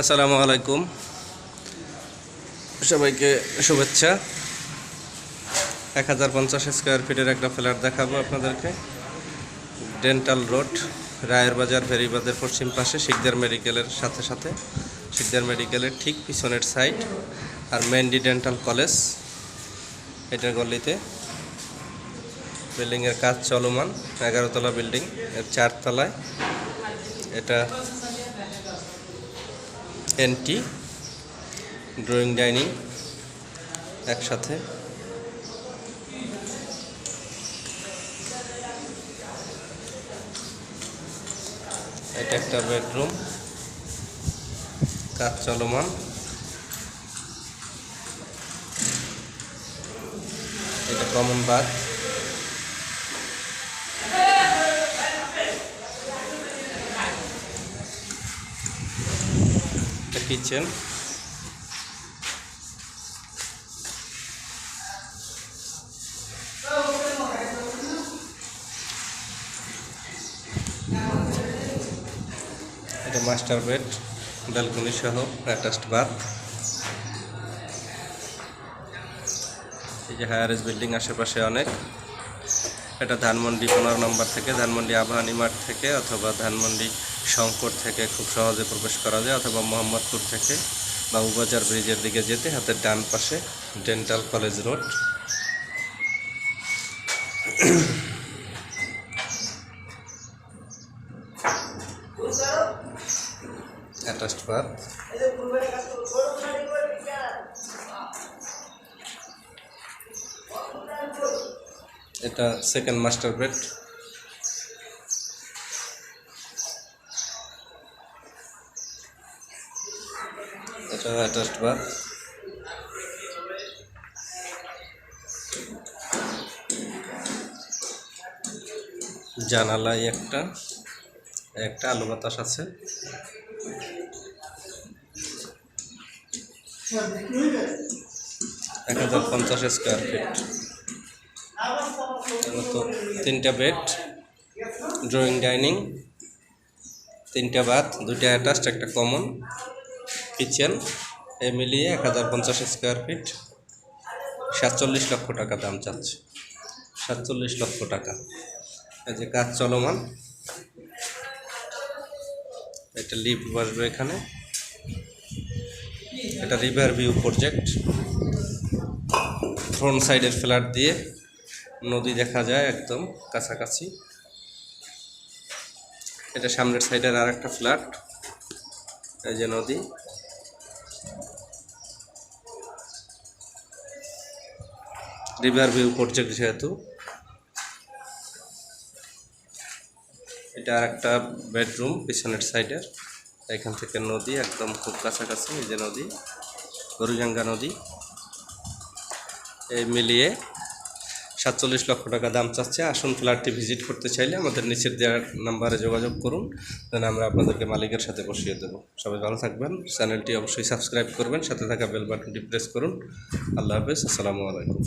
আসসালামু আলাইকুম। সবাইকে শুভেচ্ছা। এক হাজার পঞ্চাশ স্কোয়ার ফিটের একটা ফ্ল্যাট দেখাবো আপনাদেরকে। ডেন্টাল রোড, রায়ের বাজার, ভেরিবাদের পশ্চিম পাশে শিকদার মেডিকেলের সাথে সাথে। শিকদার মেডিকেলের ঠিক পিছনের সাইড আর মেন্ডি ডেন্টাল কলেজ। এটার গলিতে বিল্ডিংয়ের কাজ চলমান। এগারোতলা বিল্ডিং, এর চারতলায়। এটা এনটি ড্রয়িং ডাইনিং একসাথে। এটা একটা বেডরুম কাজ চলমান। এটা কমন বাথ। এটা কিচেন এটা মাস্টার বেড ব্যালকনি সহ অ্যাটাচড বাথ এই যে হায়ারেজ বিল্ডিং আশেপাশে অনেক। এটা ধানমন্ডি পনেরো নম্বর থেকে, ধানমন্ডি আবাহানি মাঠ থেকে অথবা ধানমন্ডি শঙ্কর থেকে খুব সহজে প্রবেশ করা যায়, অথবা মোহাম্মদপুর থেকে বাবুবাজার ব্রিজের দিকে যেতে হাতের ডান পাশে dental college road. Attached bath এটা সেকেন্ড মাস্টার বেড এটা অ্যাটাচড বাথ জানালায় একটা একটা আলু বাতাস আছে। এক হাজার পঞ্চাশ স্কোয়ার ফিট মতো তিনটা বেড ড্রয়িং ডাইনিং তিনটা বাথ দুইটা অ্যাটাচড একটা কমন কিচেন এ মিলিয়ে এক হাজার পঞ্চাশ স্কোয়ার ফিট সাতচল্লিশ লক্ষ টাকা দাম চাচ্ছে। সাতচল্লিশ লক্ষ টাকা। এই যে কাজ চলমান। একটা লিফট বসবে এখানে। এটা রিভার ভিউ প্রজেক্ট ফ্রন্ট সাইডের ফ্ল্যাট দিয়ে নদী দেখা যায় একদম কাছাকাছি। এটা সামনের সাইডের আর একটা ফ্ল্যাট। এই যে নদী। রিভার ভিউ প্রজেক্ট যেহেতু। এটা আর একটা বেডরুম পিছনের সাইডের। এখান থেকে নদী একদম খুব কাছাকাছি, এই যে নদী গরুজাঙ্গা নদী। এই মিলিয়ে সাতচল্লিশ লক্ষ টাকা দাম চাচ্ছে। আসুন ফ্ল্যাটটি ভিজিট করতে চাইলে আমাদের নিচের দেওয়ার নাম্বারে যোগাযোগ করুন। দেন আমরা আপনাদেরকে মালিকের সাথে বসিয়ে দেবো। সবাই ভালো থাকবেন। চ্যানেলটি অবশ্যই সাবস্ক্রাইব করবেন। সাথে থাকা বেল বাটনটি প্রেস করুন। আল্লাহ হাফেজ। আসসালামু আলাইকুম।